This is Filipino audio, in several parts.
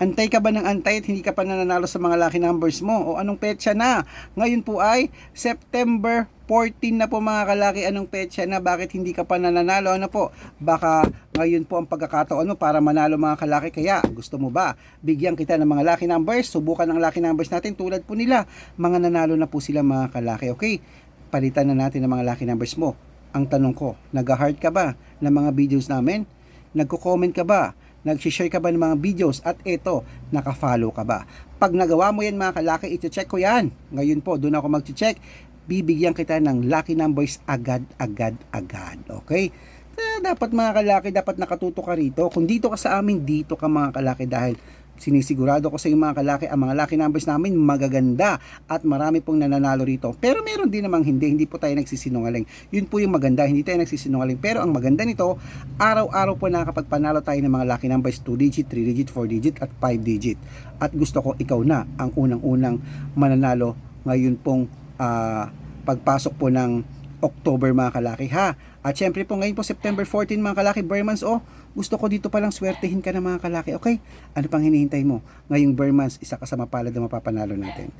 Antay ka ba ng antay at hindi ka pa nananalo sa mga lucky numbers mo? O anong petsa na? Ngayon po ay September 14 na po mga kalaki. Anong petsa na? Bakit hindi ka pa nananalo? Ano po? Baka ngayon po ang pagkakataon mo para manalo mga kalaki. Kaya gusto mo ba? Bigyan kita ng mga lucky numbers. Subukan ng lucky numbers natin tulad po nila. Mga nanalo na po sila mga kalaki. Okay? Palitan na natin ang mga lucky numbers mo. Ang tanong ko, nag-heart ka ba ng mga videos namin? Nagko-comment ka ba? Nag-share ka ba ng mga videos? At ito, naka-follow ka ba? Pag nagawa mo yan mga kalaki, iti-check ko yan. Ngayon po, doon ako mag-check. Bibigyan kita ng lucky numbers agad, agad, agad. Okay? Eh, dapat mga kalaki, dapat nakatuto ka rito. Kung dito ka sa amin, dito ka mga kalaki dahil sinisigurado ko sa iyo mga kalaki, ang mga lucky numbers namin magaganda at marami pong nananalo rito. Pero meron din namang hindi, hindi po tayo nagsisinungaling. Yun po yung maganda, hindi tayo nagsisinungaling. Pero ang maganda nito, araw-araw po nakakapagpanalo tayo ng mga lucky numbers 2 digit, 3 digit, 4 digit at 5 digit. At gusto ko ikaw na ang unang-unang mananalo ngayon pong ah, pagpasok po ng October mga kalaki ha. At syempre po ngayon po September 14 mga kalaki, Burmans oh, gusto ko dito palang swertehin ka na mga kalaki, okay? Ano pang hinihintay mo? Ngayong Burmans, isa ka sa mapalad na mapapanalo natin.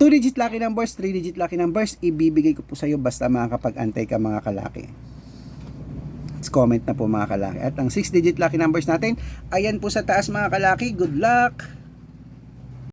2 digit lucky numbers, 3 digit lucky numbers, ibibigay ko po sa iyo basta makakapag-antay ka mga kalaki. Let's comment na po mga kalaki. At ang 6 digit lucky numbers natin, ayan po sa taas mga kalaki. Good luck!